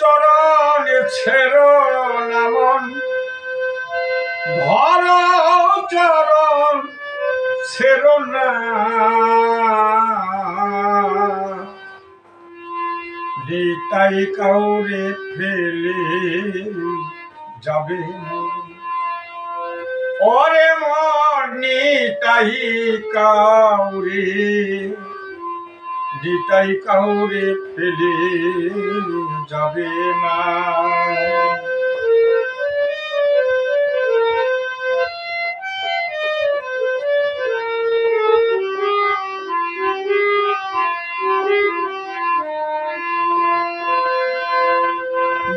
চরণ ছেড়ো নামন ধর চরণ, ছেড়ো না। তাই কাউরে ফেলে যাবে ওরে মর্নি তাই কাউরে নিতাই কাউরে ফেলে যাবে না।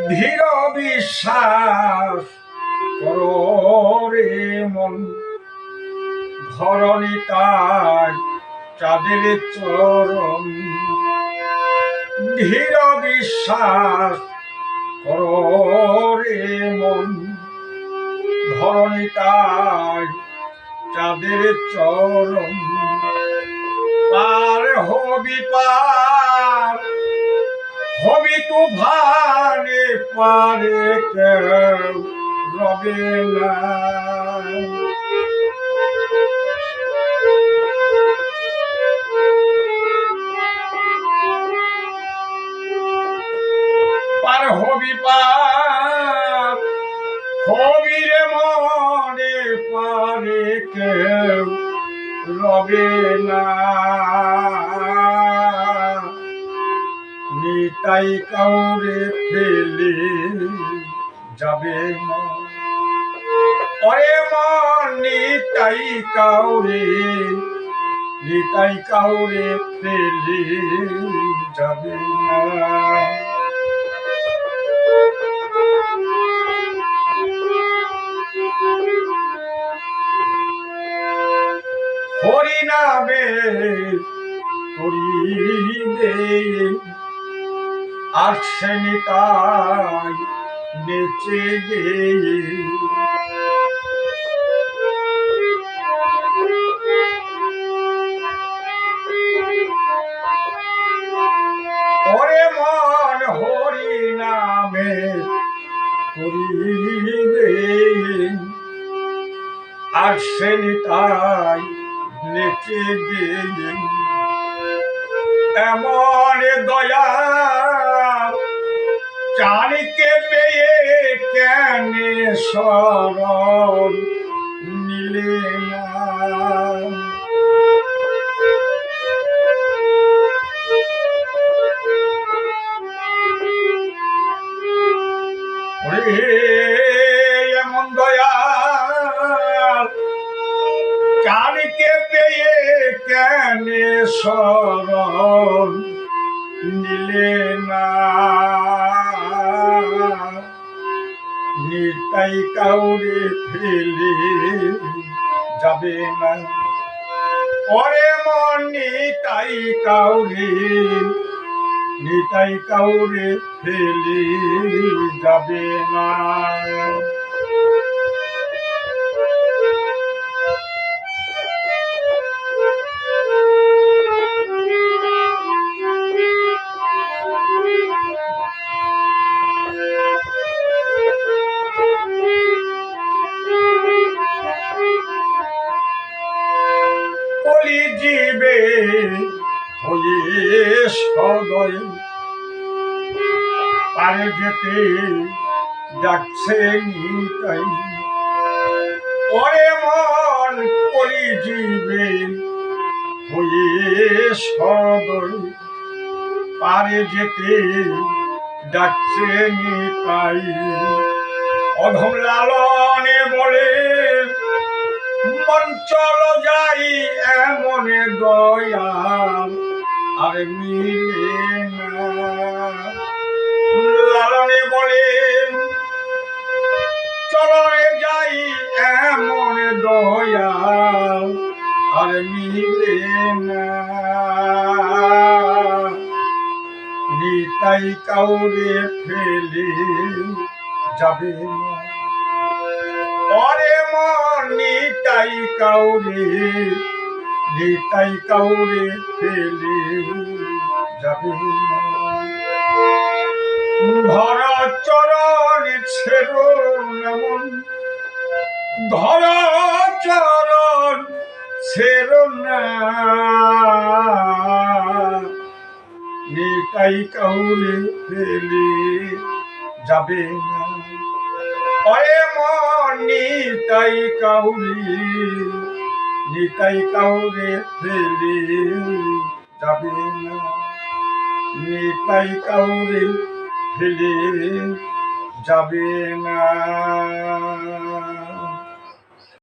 ধীর বিশ্বাস করে মন ধরণী তার চাঁদের চরণ, ধীর বিশ্বাস করে মন। ধরণী চাঁদের চরণ, পার হবি পার, হবি তুফানে পারে কেউ রবে না। হবি পার হবি রে মনে পারে কেউ রবে না। নিতাই কাউরে ফেলে যাবে না। অরে মন, নিতাই কাউরে নিতাই কাউরে ফেলে যাবে না। করিবে আসেনি তাই নেচে গিয়ে ওরে মন হরি নামে তাই নেচে গিয়ে এমন দয়া চারিকে পেয়ে কেন শরণ নিলে না? কেন শরণ নিলে না। নিতাই কাউরে ফেলে যাবে না। পরে মন নিতাই কাউরে নিতাই কাউরে ফেলে যাবে না। পারে যেতে যাচ্ছে নিতাই। ওরে মন কলি জীবে হয়ে সদয় পারে যেতে যাচ্ছে নিতাই। অধম লালনে বলে, মন চলো যাই এমন দয়া আর মিলে নিতাই কাউরে ফেলে যাবে অরে মন, নিতাই কাউরে নিতাই কাউরে ফেলে যাবে। ধর চরণ ছেড়ো নমন, ধর চরণ ছেড়ো না নিতাই কাউরে ফেলে যাবে না। অয়ে মন কাউরি নিতাই কাউরে ফেলে যাবে না। নিতাই কাউরে ফেলে যাবে না।